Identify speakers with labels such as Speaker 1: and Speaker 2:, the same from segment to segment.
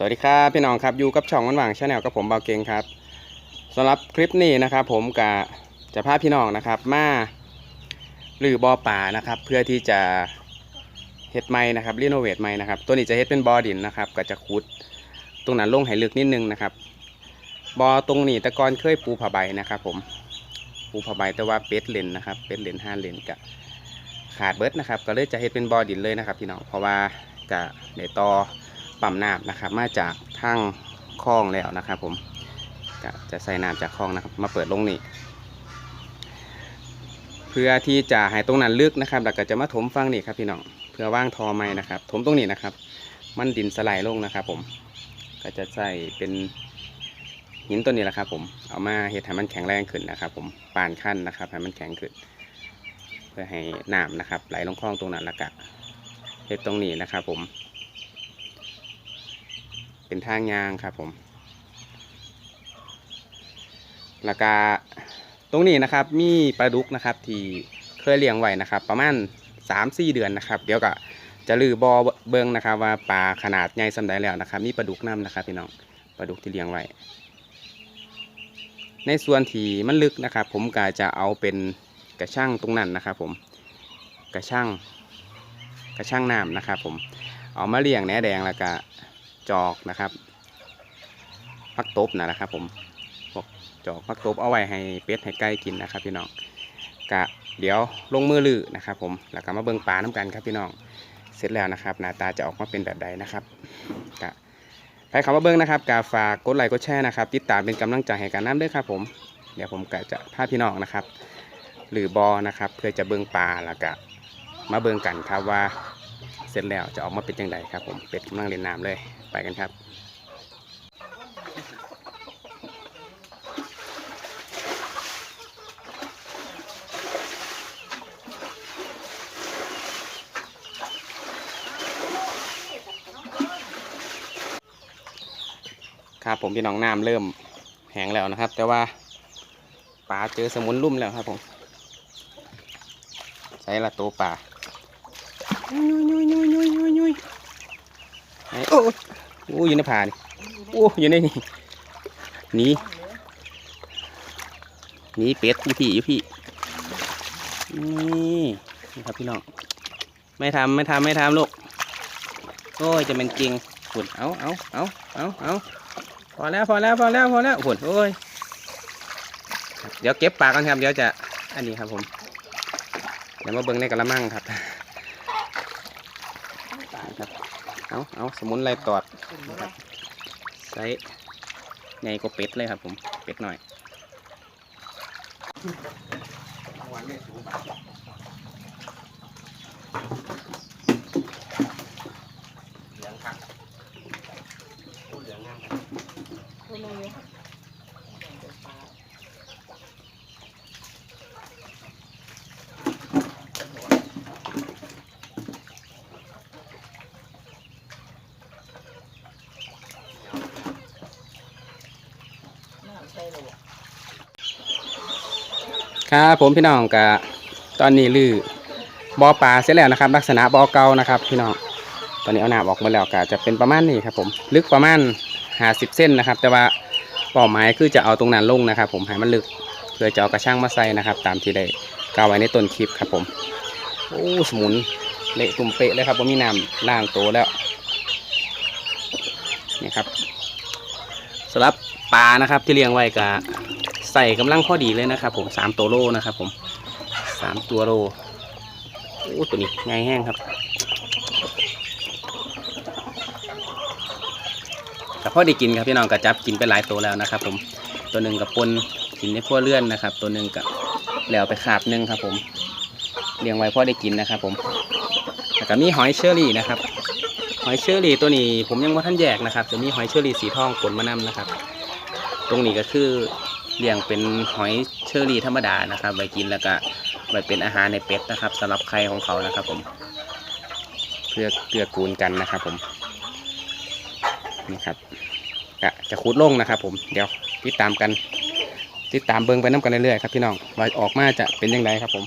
Speaker 1: สวัสดีครับพี่น้องครับอยู่กับช่องวันหว่างชาแนลกับผมเบาเกงครับสำหรับคลิปนี้นะครับ ผมกะจะพาพี่น้องนะครับมาหรือบอป่านะครับ เพื่อที่จะเฮ็ดไม้นะครับรีโนเวทไม้นะครับ ตัวนี้จะเฮ็ดเป็นบอดินนะครับ ก็จะขุดตรงนั้นลงให้ลึกนิดนึงนะครับบอตรงนี้ตะกอนเคยปูผ้าใบนะครับ ผมปูผ้าใบแต่ว่าเป็ดเลนนะครับเป็ดเลนห้าเลนกะขาดเบิร์ดนะครับ ก็เลยจะเฮ็ดเป็นบอดินเลยนะครับ พี่น้องเพราะว่าจะในต่อ ปั๊มน้ำนะครับ มาจากทางคลองแล้วนะครับ ผมจะใส่น้ำจากคลองนะครับ มาเปิดลงนี่เพื่อที่จะให้ตรงนั้นลึกนะครับแล้วก็จะมาถมฟังนี่ครับพี่น้องเพื่อว่างทอไม้นะครับถมตรงนี้นะครับ มันดินสไลด์ลงนะครับ ผม ก็จะใส่เป็นหินตัวนี้แหละครับ ผมเอามาเฮ็ดให้มันแข็งแรงขึ้นนะครับ ผมปานขั้นนะครับให้มันแข็งขึ้น เพื่อให้น้ำนะครับ ไหลลงคลองตรงนั้นล้วก็เฮ็ดตรงนี้นะครับ ผม เป็นทางยางครับผมแล้วก็ตรงนี้นะครับมีปลาดุกนะครับที่เคยเลี้ยงไว้นะครับ ประมาณ3-4เดือนนะครับ เดี๋ยวก็จะลือบอเบิงนะครับ ว่าปลาขนาดใหญ่สำใดแล้วนะครับมีปลาดุกน้ำนะครับพี่น้องปลาดุกที่เลี้ยงไว้ ในส่วนที่มันลึกนะครับ ผมก็จะเอาเป็นกระช่างตรงนั้นนะครับ ผมกระช่างกระช่างน้ำนะครับ ผมเอามาเลี้ยงแหนแดงแล้วก็ จอกนะครับพักตบนะครับผมพวกจอกพักตบเอาไว้ให้เป็ดให้ไก่กินนะครับ พี่น้องกะเดี๋ยวลงมือลือนะครับ ผมแล้วก็มาเบิ่งปลาน้ำกันครับพี่น้องเสร็จแล้วนะครับ หน้าตาจะออกมาเป็นแบบใดนะครับกะใครเข้ามาเบิ่งนะครับกาฝากกดไลค์กดแชร์นะครับ ติดตามเป็นกำลังใจให้กันน้ำด้วยครับผมเดี๋ยวผมกะจะพาพี่น้องนะครับ หรือบอนะครับ เพื่อจะเบิ่งปลาแล้วก็มาเบิ่งกันครับว่า ร็จแล้วจะออกมาเป็นยังไงครับผมเป็ดกำลังเล่นน้ำเลยไปกันครับครับผมพี่น้องน้ำเริ่มแห้งแล้วนะครับ แต่ว่าปลาเจอสมุนลุ่มแล้วครับผมใส่ละตัวปลายุยยุยยุยยุยยุยยุยไหน โอ้ยโอ้ยอยู่ในผานี่โอ้ยอยู่ในนี่หนีหนีเป็ดอยู่พี่อยู่พี่นี่นี่ครับพี่น้องไม่ทำไม่ทำไม่ทำลูกโอ้ยจะเป็นจริงฝุ่นเอาเอาเอาเอาเอาพอแล้วพอแล้วพอแล้วพอแล้วฝุ่นโอ้ยเดี๋ยวเก็บปลากันครับเดี๋ยวจะอันนี้ครับผมเดี๋ยวมาเบิ้งในกระมังครับ เอาเอาสมุนไรตอดนะครับใส่ใหญ่กว่าเป็ดเลยครับผมเป็ดหน่อยวันนี้สูบ ครับผมพี่น้องกะตอนนี้ลือบ่อปลาเสร็จแล้วนะครับ ลักษณะบ่อเก่านะครับพี่น้องตอนนี้เอาหน้ำออกมาแล้วกะจะเป็นประมาณนี้ครับ ผมลึกประมาณ50เส้นนะครับ แต่ว่าเป้าหมายคือจะเอาตรงนั้นลงนะครับ ผมให้มันลึกเพื่อจะเอากระช่างมาใส่นะครับ ตามที่ได้กล่าวไว้ในต้นคลิปครับผมโอ้สมุนเละตุ่มเปะเลยครับผมมีน้ำล่างโตแล้วนี่ครับำหรับปลานะครับที่เลี้ยงไว้กะใส่กำลังพอดีเลยนะครับ ผมสามตัวโลนะครับ ผมสามตัวโลโอ้ตัวนี้ง่ายแห้งครับกับพ่อได้กินครับพี่น้องกระจับกินไปหลายตัวแล้วนะครับ ผมตัวหนึ่งกับปนกินในขั้วเลื่อนนะครับ ตัวหนึ่งกับแล้วไปขาบหนึ่งครับ ผมเลี้ยงไว้พ่อได้กินนะครับ ผมแล้วก็มีหอยเชอรี่นะครับ อยเชอรี่ตัวนี้ ผมยังว่าท่านแยกนะครับ จะมีหอยเชอรี่สีทองปนมะนำนะครับ ตรงนี้ก็คือเลี้ยงเป็นหอยเชอรี่ธรรมดานะครับไว้กินแล้วก็ไว้เป็นอาหารในเป็ดนะครับสำหรับไข่ของเขานะครับ ผม เพื่อเกื้อกูลกันนะครับ ผมนี่ครับก็จะคูดลงนะครับ ผมเดี๋ยวติดตามกัน ติดตามเบิ้งไปน้ำกันเรื่อยๆครับพี่น้องว่าออกมาจะเป็นยังไงครับผม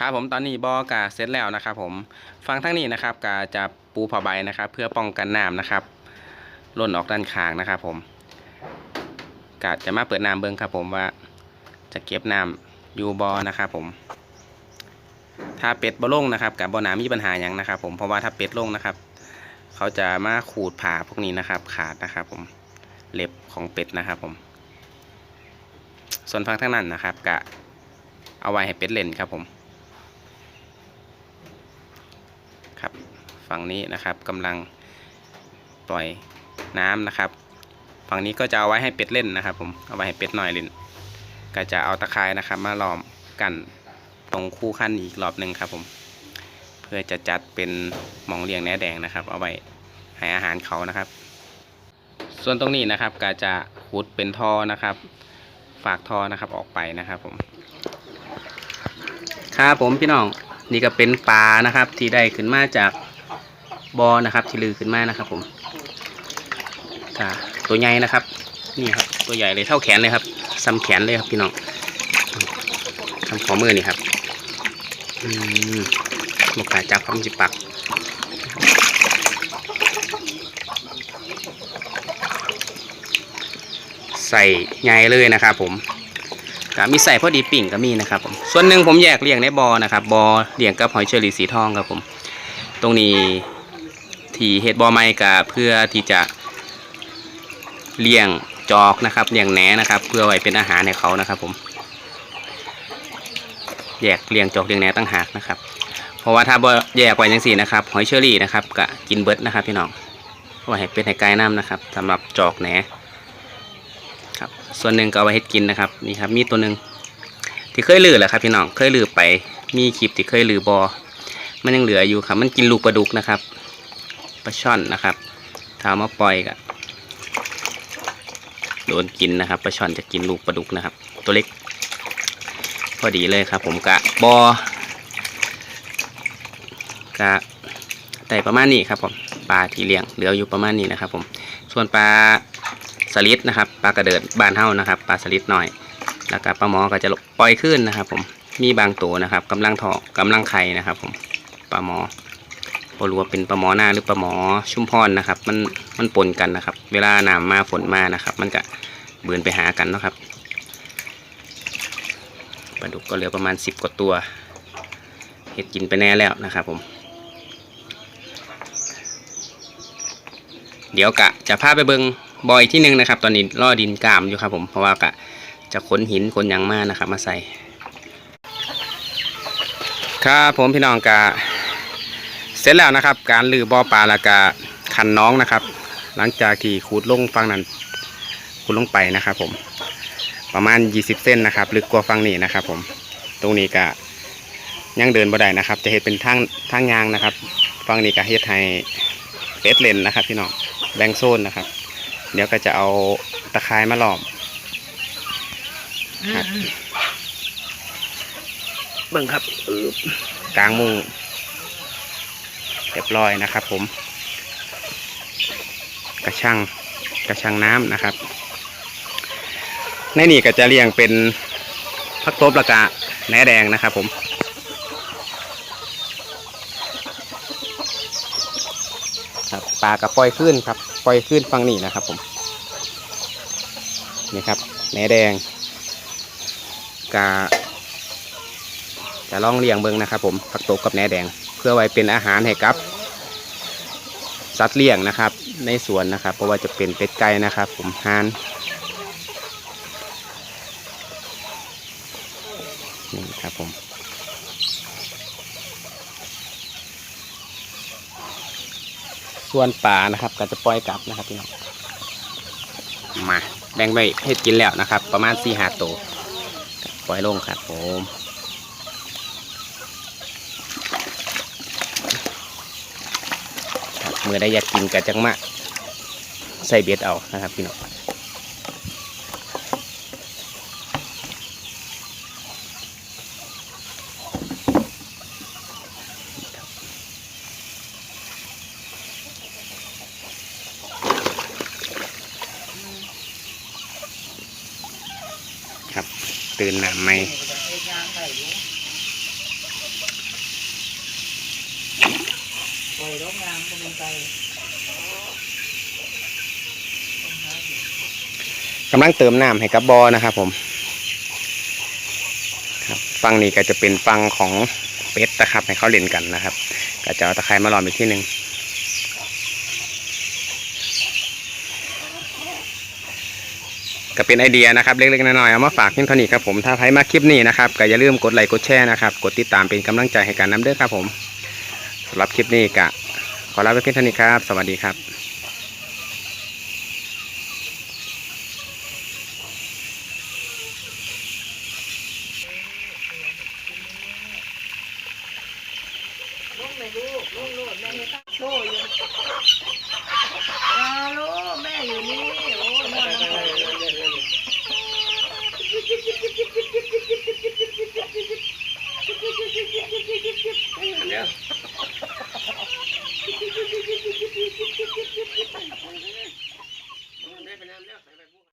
Speaker 1: ครับผมตอนนี้บอกาเสร็จแล้วนะครับผมฟังทั้งนี้นะครับกาจะปูผ้าใบนะครับ เพื่อป้องกันน้ำนะครับล่นออกด้านข้างนะครับ ผมกาจะมาเปิดน้ำเบิ้งครับ ผมว่า จะเก็บน้ำอยู่บอนะครับผม ถ้าเป็ดบ่ลงนะครับกับบ่อน้ำมีปัญหาอย่างนะครับ ผมเพราะว่าถ้าเป็ดลงนะครับ เขาจะมาขูดผ่าพวกนี้นะครับ ขาดนะครับ ผมเล็บของเป็ดนะครับ ผม ส่วนฟังทั้งนั้นนะครับกะเอาไว้ให้เป็ดเล่นครับผม ครับ ฝั่งนี้นะครับกำลังปล่อยน้ำนะครับ ฝั่งนี้ก็จะเอาไว้ให้เป็ดเล่นนะครับ ผมเอาไว้ให้เป็ดหน่อยเล่นก็จะเอาตะไคร้นะครับ มาล้อมกันตรงคู่ขั้นอีกรอบหนึ่งครับ ผม เพื่อจะจัดเป็นหมองเลี้ยงแหนแดงนะครับ เอาไว้ให้อาหารเขานะครับ ส่วนตรงนี้นะครับก็จะขุดเป็นท่อนะครับ ฝากท่อนะครับออกไปนะครับ ผมครับผมพี่น้องนี่ก็เป็นปลานะครับ ที่ได้ขึ้นมาจาก บอนะครับ ที่ลือขึ้นมานะครับผมค่ะตัวใหญ่นะครับ นี่ครับ ตัวใหญ่เลยเท่าแขนเลยครับซ้ำแขนเลยครับพี่น้องทำขอมือนี่ครับอืมลูกาจับความจิปักใส่ใหญ่เลยนะครับผมก็มีใส่พอดีปิ่งก็มีนะครับผมส่วนหนึ่งผมแยกเลี้ยงในบอนะครับบอเลี้ยงกับหอยเชอรี่สีทองครับผม ตรงนี้ ที่เฮ็ดบอไม้ก็เพื่อที่จะเลี้ยงจอกนะครับเลี้ยงแหนนะครับ เพื่อไว้เป็นอาหารให้เขานะครับ ผมแยกเลี้ยงจอกเลี้ยงแหนตั้งหากนะครับ เพราะว่าถ้าบ่แยกไว้จังสี่นะครับหอยเชอรี่นะครับก็กินเบิร์ดนะครับ พี่น้องไว้ให้เป็นให้ไก่น้ำนะครับสำหรับจอกแหนครับ ส่วนหนึ่งก็เอาไว้เฮ็ดกินนะครับนี่ครับมีตัวหนึ่งที่เคยลือแหละครับ พี่น้องเคยลือไปมีคลิปที่เคยลือบอมันยังเหลืออยู่ครับ มันกินลูกปลาดุกนะครับ ปลาช่อนนะครับถามว่าปล่อยก็โดนกินนะครับปลาช่อนจะกินลูกปลาดุกนะครับ ตัวเล็ก พอดีเลยครับ ผมกะบอกะแต่ประมาณนี้ครับผมปลาที่เลี้ยงเหลืออยู่ประมาณนี้นะครับ ผมส่วนปลาสลิดนะครับปลากระเดิดบานเท่านะครับปลาสลิดหน่อยแล้วก็ปลาหมอก็จะปล่อยขึ้นนะครับ ผมมีบางตัวนะครับกำลังทองกำลังไข่นะครับ ผมปลาหมอ พอรู้ว่าเป็นปลาหมอหน้าหรือปลาหมอชุมพรนะครับ มันมันปนกันนะครับ เวลาน้ำมาฝนมานะครับ มันก็เบือนไปหากันนะครับปลาดุกก็เหลือประมาณสิบกว่าตัวเห็ดกินไปแน่แล้วนะครับผม เดี๋ยวกะจะพาไปเบิงบอยที่หนึ่งนะครับ ตอนนี้ล่อดินกามอยู่ครับผมเพราะว่ากะจะขนหินขนยางมานะครับ มาใส่ ครับผมพี่น้องกะ ร็จแล้วนะครับ การลือบ่อปลาและกะคันน้องนะครับ หลังจากที่ขูดลงฟังนั้นขูดลงไปนะครับ ผม ประมาณ 20 เส้นนะครับ ลึกกว่าฟังนี้นะครับ ผม ตรงนี้กะยังเดินบ่ได้นะครับ จะเห็ดเป็นทางทางยางนะครับฟังนี้กะเฮ็ดให้เป็ดเลนนะครับ พี่น้องแบ่งโซนนะครับ เดี๋ยวก็จะเอาตะไคร้มาหลอมครับเบิ่งครับอึ๊บกลางมุงเรียบร้อยนะครับ ผม กระชังกระชังน้ำนะครับ ในนี่ก็จะเรียงเป็นพักตบและกะแหนแดงนะครับ ผมครับปลากระปล่อยขึ้นครับปล่อยขึ้นฟังนี่นะครับ ผมนี่ครับแหนแดงกาจะลองเลี้ยงเบิงนะครับ ผมผักตบกับแหนแดง พื่อไว้เป็นอาหารให้กับสัตว์เลี้ยงนะครับ ในสวนนะครับ เพราะว่าจะเป็นเป็ดไก่นะครับ ผมหานนี่ครับผมส่วนปลานะครับ ก็จะปล่อยกลับนะครับพี่น้องมาแบ่งไปให้กินแล้วนะครับ ประมาณสี่หาตัวปล่อยลงครับผมครับเมือได้อยากกินก็จังมาใส่เบ็ดเอานะครับพี่น้องครับ ตื่นหนาไหม
Speaker 2: ปล่อยร้องามก็เป็นใจ
Speaker 1: กำลังเติมน้ำให้กับบอนะครับผมครับฟังนี้ก็จะเป็นฟังของเป็ดนะครับ ให้เขาเล่นกันนะครับก็จะเอาตะไคร้มาล้อมอีกที่หนึ่งก็เป็นไอเดียนะครับเล็กๆน้อยๆเอามาฝากเพียงเท่านี้ครับผมถ้าใครมาคลิปนี้นะครับก็อย่าลืมกดไลค์กดแชร์นะครับ กดติดตามเป็นกำลังใจให้กันน้ำเด้อครับผมสำหรับคลิปนี้ก็ ขอลาไปเพียงเท่านี้ครับ สวัสดีครับ